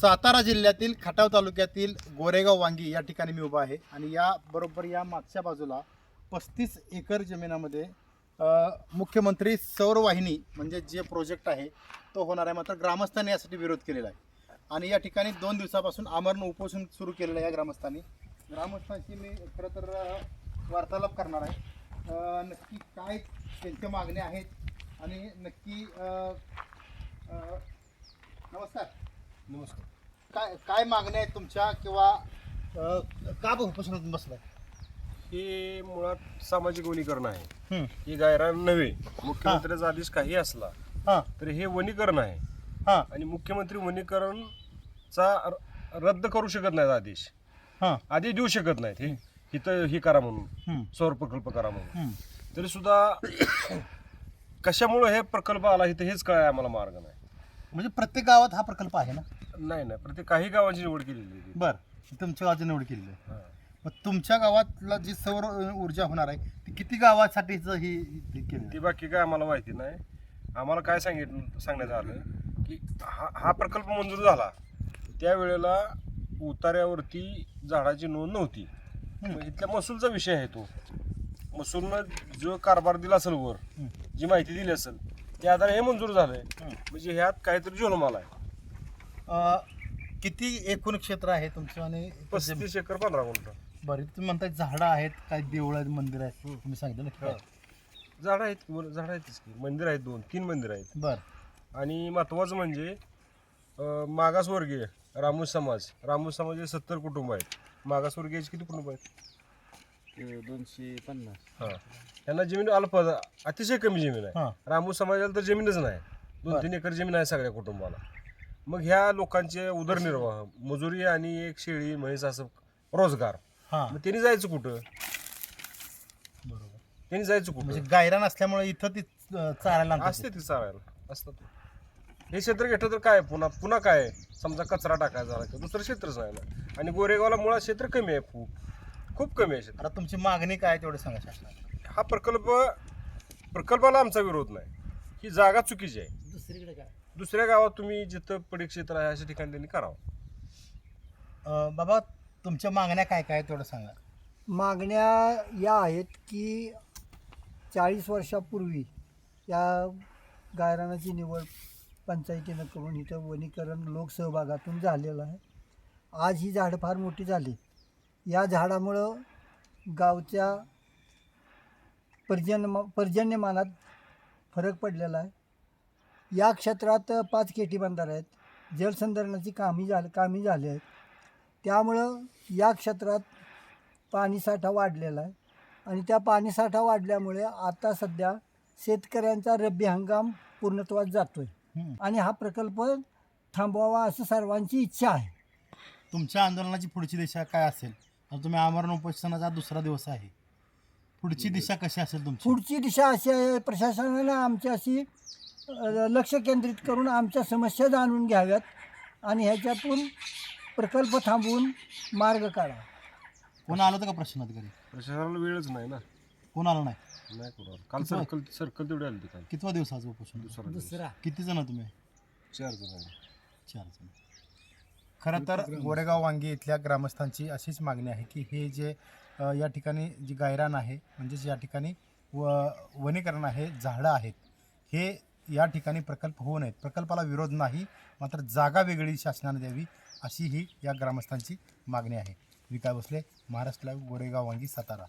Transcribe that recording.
सातारा जिल्ह्यातील खटाव तालुक्यातील गोरेगाव वांगी या ठिकाणी मी उभा आहे. आणि या बरोबर या मागच्या बाजूला पस्तीस एकर जमिनामध्ये मुख्यमंत्री सौर वाहिनी म्हणजे जे प्रोजेक्ट आहे तो होणार आहे. मात्र ग्रामस्थांनी यासाठी विरोध केलेला आहे. आणि या ठिकाणी दोन दिवसापासून आमरण उपोषण सुरू केलेलं आहे या ग्रामस्थांनी. ग्रामस्थांशी मी खरं तर वार्तालाप करणार आहे. नक्की काय त्यांच्या मागण्या आहेत आणि नक्की नमस्कार. नमस्कार. काय काय मागण्या आहेत तुमच्या किंवा अ, का उपोषणात बसलाय? हे मुळात सामाजिक वनीकरण आहे. ही गायरान नव्हे मुख्यमंत्र्याचा आदेश काही असला हां. तर हे वनीकरण आहे. हां. आणि मुख्यमंत्री वनीकरणचा र- रद्द करू शकत नाहीत आदेश. हां. आदेश देऊ शकत नाहीत हे. इथं हे करा म्हणून. हम्म, सौर प्रकल्प करा म्हणून. हम्म. तरी सुद्धा कशामुळे हे प्रकल्प आला इथं हेच काय आम्हाला मार्ग नाही. म्हणजे प्रत्येक गावात हा प्रकल्प आहे ना? नाही नाही. प्रत्येक काही गावांची निवड केलेली आहे बरं. तुमच्या गावाची निवड केलेली आहे. हां. मग तुमच्या गावातला जी सौर ऊर्जा होणार आहे ती किती गावासाठीच ही ही केली ती बाकी काय आम्हाला माहिती नाही. आम्हाला काय सांगितलं सांगण्यात आलं की हा हा प्रकल्प मंजूर झाला. त्यावेळेला उतार्यावरती झाडाची नोंद नव्हती. मग इथल्या महसूलचा विषय आहे तो. महसूलनं जो कारभार दिला असेल वर. जी माहिती दिली असेल त्या आधारे हे मंजूर झालंय. हं. म्हणजे ह्यात काहीतरी जोलमाल आहे. किती एकूण क्षेत्र आहे तुमचं आणि पस्तीस एकर पंधरा गुंठ बरं तुम्ही म्हणताय झाडं आहेत काय देवळ आहेत मंदिर आहेत. तुम्ही सांगितलं ना हा. झाडं आहेत की बरं, झाडं आहेतच की. मंदिर आहेत दोन तीन मंदिर आहेत. बरं. आणि महत्त्वाचं म्हणजे अं, मागासवर्गीय रामूस समाज. रामूस समाजाचे सत्तर कुटुंब आहेत. मागासवर्गीयाचे किती कुटुंब आहेत? दोनशे पन्नास. हां. त्यांना जमीन अल्प अतिशय कमी जमीन आहे. हां. रामूस समाजाला तर जमीनच नाही. दोन. तीन एकर जमीन आहे सगळ्या कुटुंबाला. मग ह्या लोकांचे उदरनिर्वाह मजुरी आणि एक शेळी म्हैस असं रोजगार. हां. मग त्यांनी जायचं कुठं? बरोबर. त्यांनी जायचं म्हणजे कुठं गायरान असल्यामुळे इथं ती अ, चारायला आणतात असते ती चालायला. असतात हे क्षेत्र घेतलं तर काय? पुन्हा पुन्हा काय? समजा कचरा टाकायचा झाला किंवा दुसरं क्षेत्रच नाही ना आणि गोरेगावला मुळात क्षेत्र कमी आहे खूप. खूप कमी आहे क्षेत्र. आता तुमची मागणी काय आहे तेवढं सांगा शासनाला. हा प्रकल्प प्रकल्पाला आमचा विरोध नाही. ही जागा चुकीची आहे. दुसरीकडे काय? दुसऱ्या गावात तुम्ही जिथं पडीक क्षेत्र आहे अशा ठिकाणी त्यांनी करावं. अ, बाबा तुमच्या मागण्या काय काय आहेत तेवढं सांगा. मागण्या या आहेत की चाळीस वर्षापूर्वी या गायरानाची निवड पंचायतीनं करून इथं वनीकरण लोकसहभागातून झालेलं आहे. आज ही झाडं फार मोठी झाली. या झाडामुळं गावच्या पर्जन्य पर्जन्यमानात फरक पडलेला आहे. या क्षेत्रात पाच केटी बंधार आहेत. जलसंधारणाची कामी झाली कामी झाली आहेत. त्यामुळं या क्षेत्रात पाणीसाठा वाढलेला आहे. आणि त्या पाणीसाठा वाढल्यामुळे आता सध्या शेतकऱ्यांचा रब्बी हंगाम पूर्णत्वास जातो आहे. आणि हा प्रकल्प थांबवावा असं सर्वांची इच्छा आहे. तुमच्या आंदोलनाची पुढची दिशा काय असेल? तुम्ही आमरण उपोषणाचा दुसरा दिवस आहे. पुढची दिशा कशी असेल तुमची? पुढची दिशा अशी आहे प्रशासनानं आमच्याशी लक्ष केंद्रित करून आमच्या समस्या जाणून घ्याव्यात आणि ह्याच्यातून प्रकल्प थांबवून मार्ग काढावा कोण आलं होतं का प्रश्नाधिकारी प्रशासनाला वेळच नाही ना. कोण आलं नाही? नाही करू काल? सर्कल सर्कल तेवढी आली काल. कितवा दिवस आज उपोषण? दुसरा दिवस. दुसरा. किती जण तुम्ही? चार जण चार जण. खरं तर गोरेगाव वांगी इथल्या ग्रामस्थांची अशीच मागणी आहे की हे जे अ, या ठिकाणी जी गायरान आहे म्हणजेच या ठिकाणी व वनीकरण आहे झाडं आहेत हे या ठिकाणी प्रकल्प होऊ नयेत. प्रकल्पाला विरोध नाही मात्र जागा वेगळी शासनाने द्यावी अशी ही या ग्रामस्थांची मागणी आहे. विकास भोसले महाराष्ट्र लाईव्ह गोरेगाव वांगी सातारा.